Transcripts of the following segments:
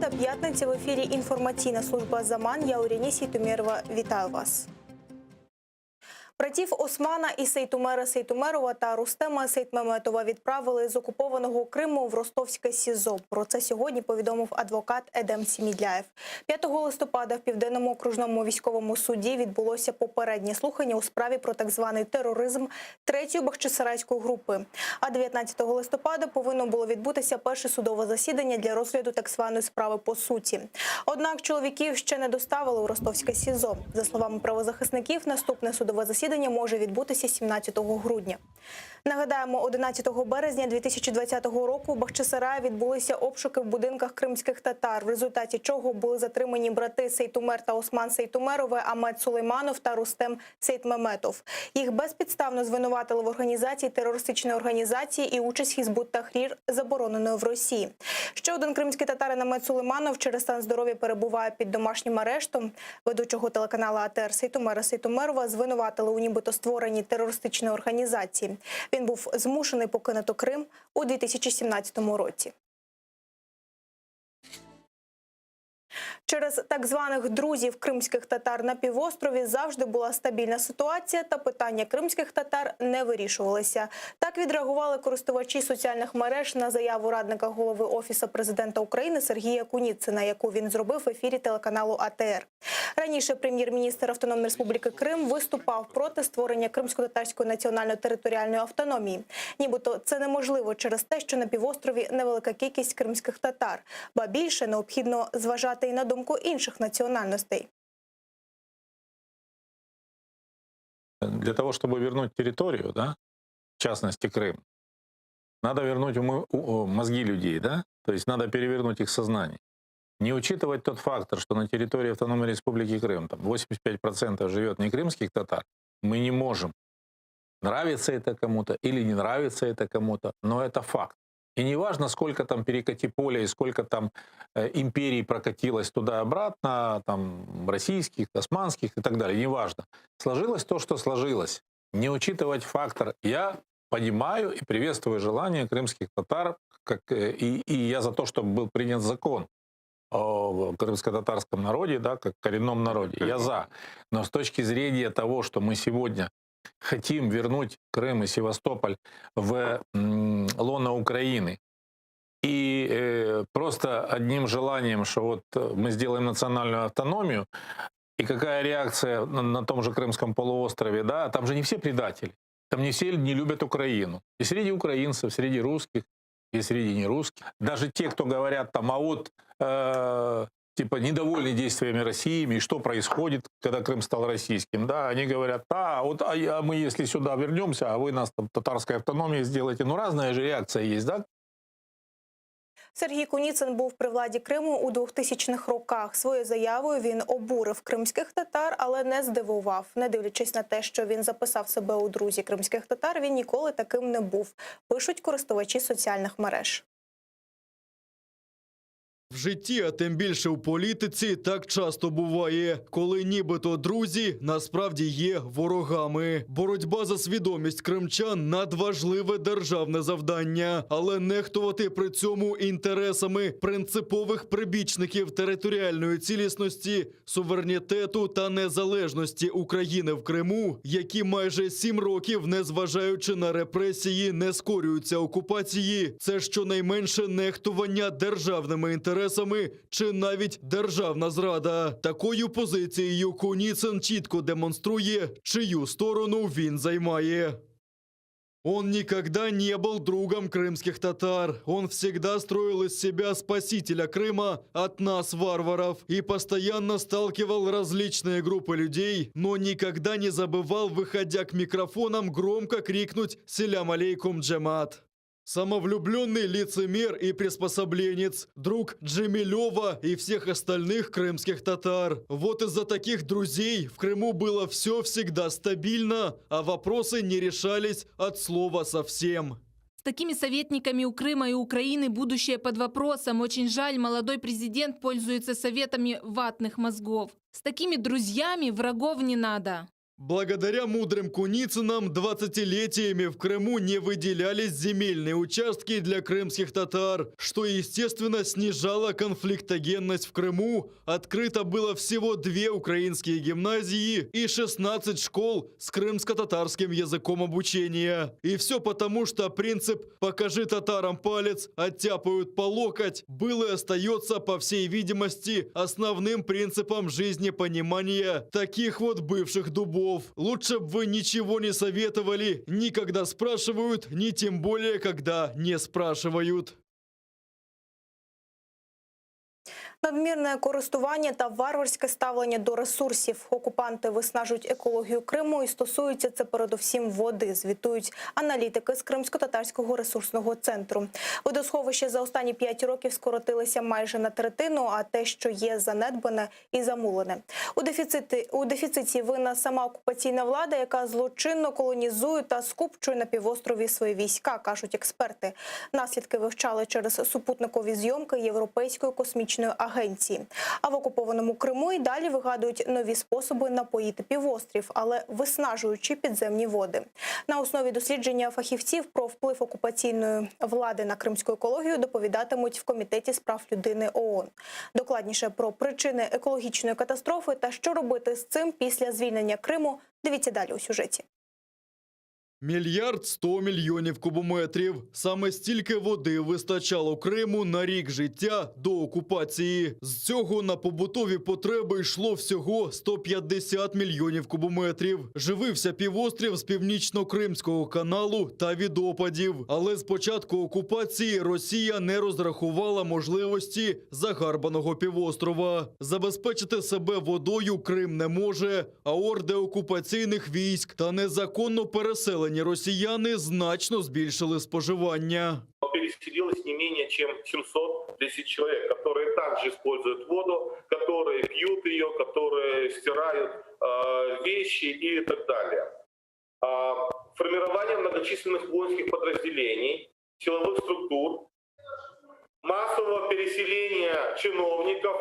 листопада, п'ятниці в ефірі інформаційна служба Заман. Я Уряні Сітумєрова. Вітаю вас. Братів Османа і Сейтумера Сейтумерова та Рустема Сейтмеметова відправили з окупованого Криму в Ростовське СІЗО. Про це сьогодні повідомив адвокат Едем Сімідляєв. 5 листопада в південному окружному військовому суді відбулося попереднє слухання у справі про так званий тероризм третьої Бахчисарайської групи. А 19 листопада повинно було відбутися перше судове засідання для розгляду так званої справи по суті. Однак чоловіків ще не доставили у Ростовське СІЗО. За словами правозахисників, наступне судове засідання може відбутися 17 грудня. Нагадаємо, 11 березня 2020 року у Бахчисараї відбулися обшуки в будинках кримських татар, в результаті чого були затримані брати Сейтумер та Осман Сейтумерове, Амет Сулейманов та Рустем Сейтмеметов. Їх безпідставно звинуватили в організації терористичної організації і участь Хізбут Тахрір, забороненої в Росії. Ще один кримський татарин Амет Сулейманов через стан здоров'я перебуває під домашнім арештом. Ведучого телеканалу АТР Сейтумера Сейтумерова звинуватили у нібито створенні терористичної організації. Він був змушений покинути Крим у 2017 році. Через так званих друзів кримських татар на півострові завжди була стабільна ситуація, та питання кримських татар не вирішувалися. Так відреагували користувачі соціальних мереж на заяву радника голови офісу президента України Сергія Куніцина, яку він зробив в ефірі телеканалу АТР. Раніше прем'єр-міністр Автономної Республіки Крим виступав проти створення кримсько-татарської національно-територіальної автономії. Нібито це неможливо через те, що на півострові невелика кількість кримських татар, ба більше необхідно зважати і на думку інших національностей. Для того, чтобы вернуть территорию, да, в частности Крым, надо вернуть умы- у- мозги людей, да, то есть надо перевернуть их сознание. Не учитывать тот фактор, что на территории Автономной Республики Крым там 85% живет не крымских татар, мы не можем. Нравится это кому-то или не нравится это кому-то, но это факт. И не важно, сколько там перекати поля и сколько там э, империй прокатилось туда-обратно, там российских, османских и так далее, не важно. Сложилось то, что сложилось. Не учитывать фактор. Я понимаю и приветствую желание крымских татар, как, э, и, и я за то, чтобы был принят закон о крымско-татарском народе, да, как коренном народе. Я за. Но с точки зрения того, что мы сегодня хотим вернуть Крым и Севастополь в м, лоно Украины, и э, просто одним желанием, что вот э, мы сделаем национальную автономию, и какая реакция на, на том же Крымском полуострове, да, там же не все предатели, там не все не любят Украину. И среди украинцев, среди русских, и среди нерусских. Даже те, кто говорят там, а вот э, типа недовольны действиями России, и что происходит, когда Крым стал российским, да, они говорят, а вот а, я- мы если сюда вернемся, а вы нас там татарской автономией сделаете, ну разная же реакция есть, да, Сергій Куніцин був при владі Криму у 2000-х роках. Своєю заявою він обурив кримських татар, але не здивував. Не дивлячись на те, що він записав себе у друзі кримських татар, він ніколи таким не був. Пишуть користувачі соціальних мереж. В житті, а тим більше у політиці, так часто буває, коли нібито друзі насправді є ворогами. Боротьба за свідомість кримчан надважливе державне завдання, але нехтувати при цьому інтересами принципових прибічників територіальної цілісності, суверенітету та незалежності України в Криму, які майже сім років, незважаючи на репресії, не скорюються окупації. Це щонайменше нехтування державними інтересами чи навіть державна зрада. Такою позицією Куніцин чітко демонструє, чию сторону він займає. Он никогда не был другом крымских татар. Он всегда строил из себя спасителя Крыма от нас, варваров, и постоянно сталкивал различные группы людей, но никогда не забывал, выходя к микрофонам, громко крикнуть «Селям алейкум, джемат». Самовлюбленный лицемер и приспособленец, друг Джемилева и всех остальных крымских татар. Вот из-за таких друзей в Крыму было все всегда стабильно, а вопросы не решались от слова совсем. С такими советниками у Крыма и Украины будущее под вопросом. Очень жаль, молодой президент пользуется советами ватных мозгов. С такими друзьями врагов не надо. Благодаря мудрым Куницынам 20-летиями в Крыму не выделялись земельные участки для крымских татар, что, естественно, снижало конфликтогенность в Крыму. Открыто было всего две украинские гимназии и 16 школ с крымско-татарским языком обучения. И все потому, что принцип «покажи татарам палец, оттяпают по локоть» был и остается, по всей видимости, основным принципом жизнепонимания таких вот бывших дубов. Лучше бы вы ничего не советовали, ни когда спрашивают, ни тем более, когда не спрашивают. Надмірне користування та варварське ставлення до ресурсів. Окупанти виснажують екологію Криму і стосується це передусім води. Звітують аналітики з Кримсько-татарського ресурсного центру. Водосховища за останні п'ять років скоротилися майже на третину, а те, що є занедбане і замулене. У дефіциті у дефіциті винна сама окупаційна влада, яка злочинно колонізує та скупчує на півострові свої війська, кажуть експерти. Наслідки вивчали через супутникові зйомки Європейської космічної агенції. А в окупованому Криму і далі вигадують нові способи напоїти півострів, але виснажуючи підземні води. На основі дослідження фахівців про вплив окупаційної влади на кримську екологію доповідатимуть в комітеті з прав людини ООН. Докладніше про причини екологічної катастрофи та що робити з цим після звільнення Криму. Дивіться далі у сюжеті. Мільярд сто мільйонів кубометрів. Саме стільки води вистачало Криму на рік життя до окупації. З цього на побутові потреби йшло всього 150 мільйонів кубометрів. Живився півострів з північно-кримського каналу та від опадів. Але з початку окупації Росія не розрахувала можливості загарбаного півострова. Забезпечити себе водою Крим не може, а орди окупаційних військ та незаконно переселені росіяни значно збільшили споживання. переселилось не менее чем 700 тысяч человек, которые также используют воду, которые пьют ее, которые стирают э, вещи и так далее. А, формирование многочисленных воинских подразделений, силовых структур, массового переселения чиновников,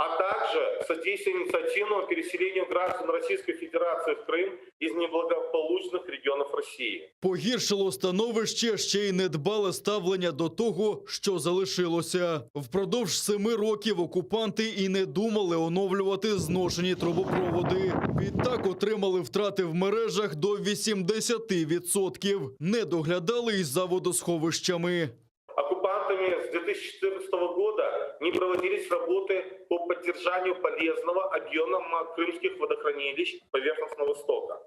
а также содействие инициативному переселению граждан Российской Федерации в Крым из неблагополучных регионов России. Погіршило становище ще й недбале ставлення до того, що залишилося. Впродовж семи років окупанти і не думали оновлювати зношені трубопроводи. Відтак отримали втрати в мережах до 80%. Не доглядали й за водосховищами. оккупантами с 2014 года не проводились работы по поддержанию полезного объема крымских водохранилищ поверхностного стока.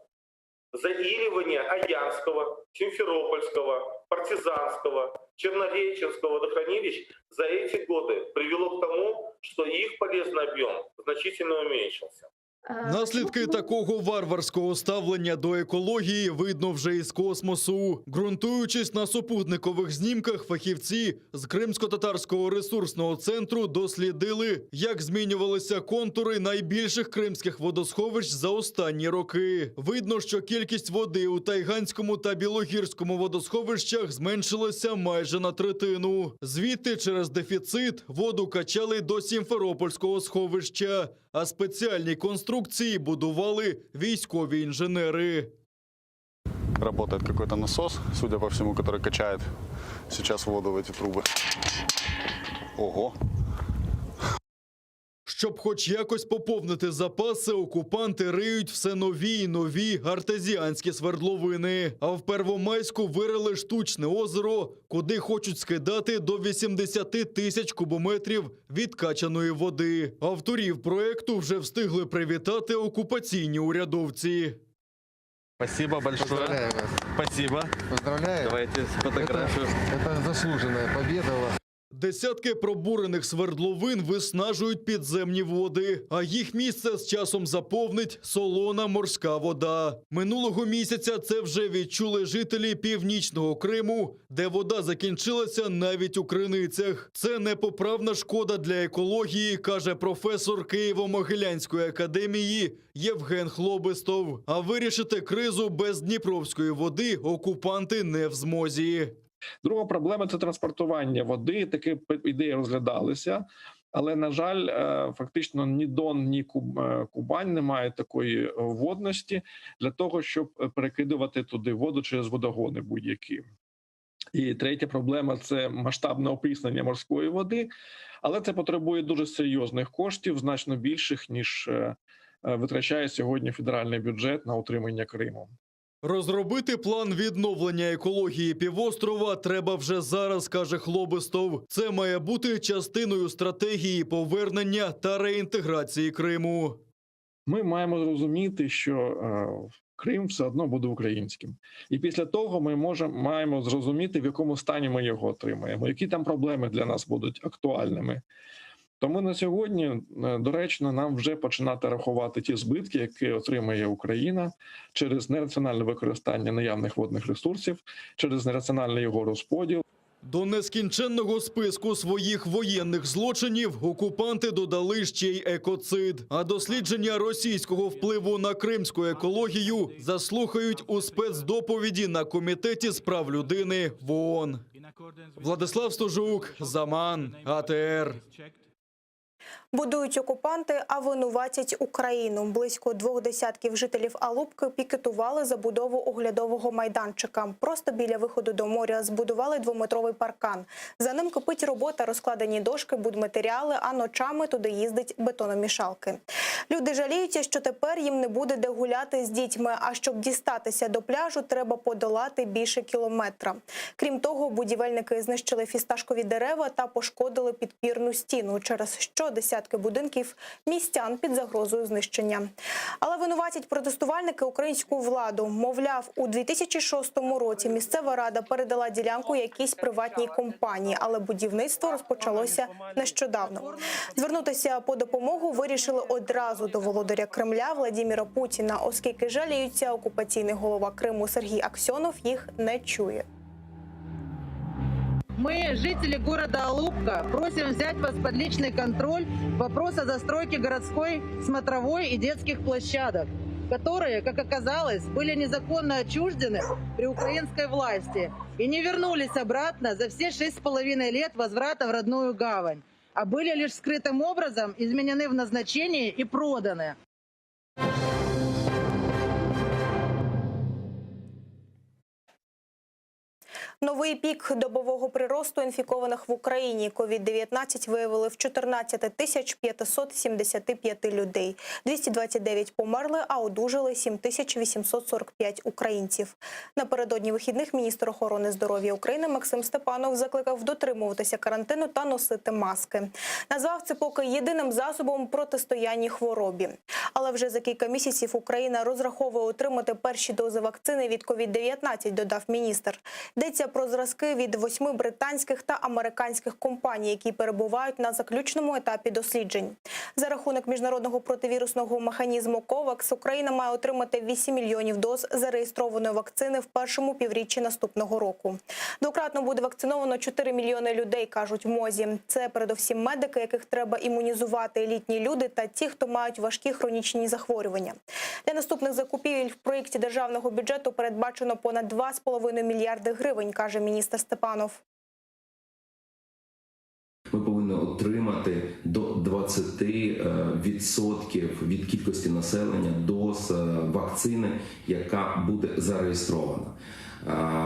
Заиливание Аянского, Симферопольского, Партизанского, Чернореченского водохранилищ за эти годы привело к тому, что их полезный объем значительно уменьшился. Наслідки такого варварського ставлення до екології видно вже із космосу. Ґрунтуючись на супутникових знімках, фахівці з Кримсько-татарського ресурсного центру дослідили, як змінювалися контури найбільших кримських водосховищ за останні роки. Видно, що кількість води у Тайганському та Білогірському водосховищах зменшилася майже на третину. Звідти через дефіцит воду качали до Сімферопольського сховища, а спеціальні конструкції будували військові інженери. Работает какой-то насос, судя по всему, который качает сейчас воду в эти трубы. Ого. щоб хоч якось поповнити запаси, окупанти риють все нові й нові артезіанські свердловини. А в Первомайську вирили штучне озеро, куди хочуть скидати до 80 тисяч кубометрів відкачаної води. Авторів проекту вже встигли привітати окупаційні урядовці. Спасибо большое. Поздравляю вас. Спасибо. Поздравляю. Давайте фотографию. Это заслуженная победа у вас. Десятки пробурених свердловин виснажують підземні води, а їх місце з часом заповнить солона морська вода. Минулого місяця це вже відчули жителі північного Криму, де вода закінчилася навіть у криницях. Це непоправна шкода для екології, каже професор Києво-Могилянської академії Євген Хлобистов. А вирішити кризу без дніпровської води окупанти не в змозі. Друга проблема це транспортування води. Такі ідеї розглядалися. Але на жаль, е, фактично ні Дон, ні е, Кубань не мають такої водності для того, щоб е, перекидувати туди воду через водогони будь-які. І третя проблема це масштабне описнення морської води, але це потребує дуже серйозних коштів, значно більших ніж витрачає сьогодні федеральний бюджет на утримання Криму. Розробити план відновлення екології півострова треба вже зараз, каже Хлобистов. Це має бути частиною стратегії повернення та реінтеграції Криму. Ми маємо зрозуміти, що е, Крим все одно буде українським, і після того ми можемо маємо зрозуміти, в якому стані ми його отримаємо, які там проблеми для нас будуть актуальними. Тому на сьогодні е, доречно нам вже починати рахувати ті збитки, які отримає Україна через нераціональне використання наявних водних ресурсів, через нераціональний його розподіл. До нескінченного списку своїх воєнних злочинів окупанти додали ще й екоцид. А дослідження російського впливу на кримську екологію заслухають у спецдоповіді на комітеті з прав людини в ООН. Владислав Стожук, Заман, АТР. Будують окупанти, а винуватять Україну. Близько двох десятків жителів Алубки пікетували забудову оглядового майданчика. Просто біля виходу до моря збудували двометровий паркан. За ним кипить робота, розкладені дошки, будматеріали, а ночами туди їздить бетономішалки. Люди жаліються, що тепер їм не буде де гуляти з дітьми. А щоб дістатися до пляжу, треба подолати більше кілометра. Крім того, будівельники знищили фісташкові дерева та пошкодили підпірну стіну, через що десятки будинків містян під загрозою знищення. Але винуватять протестувальники українську владу. Мовляв, у 2006 році місцева рада передала ділянку якійсь приватній компанії, але будівництво розпочалося нещодавно. Звернутися по допомогу вирішили одразу до володаря Кремля Владіміра Путіна, оскільки жаліються, окупаційний голова Криму Сергій Аксьонов їх не чує. Мы, жители города Алупка, просим взять вас под личный контроль вопрос о застройке городской, смотровой и детских площадок, которые, как оказалось, были незаконно отчуждены при украинской власти и не вернулись обратно за все шесть с половиной лет возврата в родную гавань, а были лишь скрытым образом изменены в назначении и проданы. Новий пік добового приросту інфікованих в Україні COVID-19 виявили в 14 тисяч 575 людей. 229 померли, а одужали 7 тисяч 845 українців. Напередодні вихідних міністр охорони здоров'я України Максим Степанов закликав дотримуватися карантину та носити маски. Назвав це поки єдиним засобом протистояння хворобі. Але вже за кілька місяців Україна розраховує отримати перші дози вакцини від COVID-19, додав міністр. Йдеться про зразки від восьми британських та американських компаній, які перебувають на заключному етапі досліджень. За рахунок міжнародного противірусного механізму COVAX Україна має отримати 8 мільйонів доз зареєстрованої вакцини в першому півріччі наступного року. Двократно буде вакциновано 4 мільйони людей, кажуть в МОЗі. Це передовсім медики, яких треба імунізувати, літні люди та ті, хто мають важкі хронічні захворювання. Для наступних закупівель в проєкті державного бюджету передбачено понад 2,5 мільярди гривень, каже міністр Степанов. Ми повинні отримати до 20% від кількості населення доз е, вакцини, яка буде зареєстрована.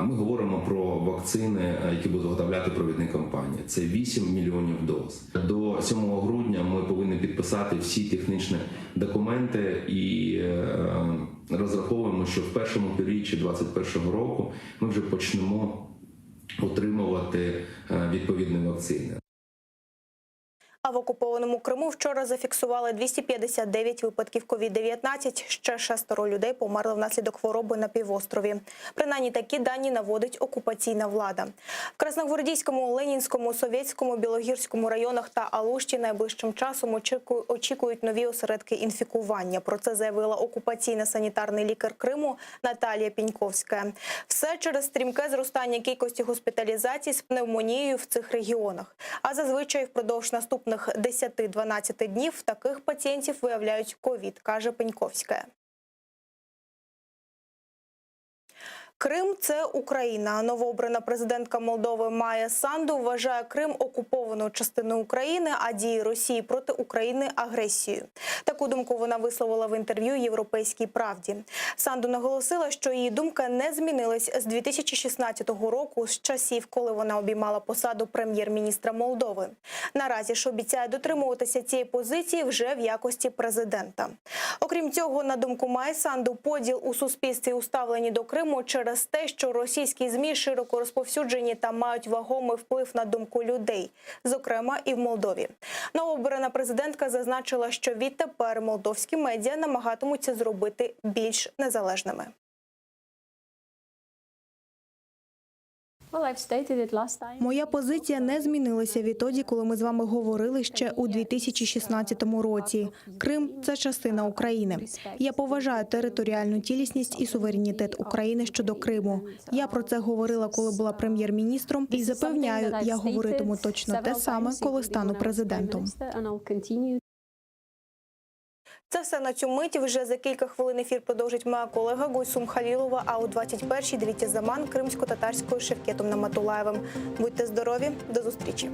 Ми говоримо про вакцини, які будуть виготовляти провідні компанії. Це 8 мільйонів доз. До 7 грудня ми повинні підписати всі технічні документи і е, розраховуємо, що в першому півріччі 2021 року ми вже почнемо отримувати е, відповідні вакцини. В окупованому Криму вчора зафіксували 259 випадків COVID-19. Ще шестеро людей померли внаслідок хвороби на півострові. Принаймні такі дані наводить окупаційна влада. В Красногвардійському, Ленінському, Совєтському, Білогірському районах та Алушті найближчим часом очіку- очікують нові осередки інфікування. Про це заявила окупаційна санітарний лікар Криму Наталія Піньковська. Все через стрімке зростання кількості госпіталізацій з пневмонією в цих регіонах. А зазвичай впродовж наступних 10-12 днів таких пацієнтів виявляють ковід, каже Пеньковська. Крим це Україна. Новообрана президентка Молдови Майя Санду вважає Крим окупованою частиною України, а дії Росії проти України агресією. Таку думку вона висловила в інтерв'ю Європейській правді. Санду наголосила, що її думка не змінилась з 2016 року, з часів, коли вона обіймала посаду прем'єр-міністра Молдови. Наразі ж обіцяє дотримуватися цієї позиції вже в якості президента. Окрім цього, на думку Майи Санду, поділ у суспільстві уставлені до Криму через те, що російські змі широко розповсюджені та мають вагомий вплив на думку людей, зокрема і в Молдові. Новообрана президентка зазначила, що відтепер молдовські медіа намагатимуться зробити більш незалежними. Моя позиція не змінилася відтоді, коли ми з вами говорили ще у 2016 році. Крим це частина України. Я поважаю територіальну цілісність і суверенітет України щодо Криму. Я про це говорила, коли була прем'єр-міністром, і запевняю, я говоритиму точно те саме, коли стану президентом. Це все на цю мить. Вже за кілька хвилин ефір продовжить моя колега Гульсум Халілова. А у 21-й дивіться заман кримсько-татарською Шевкетом Наматулаєвим. Будьте здорові, до зустрічі.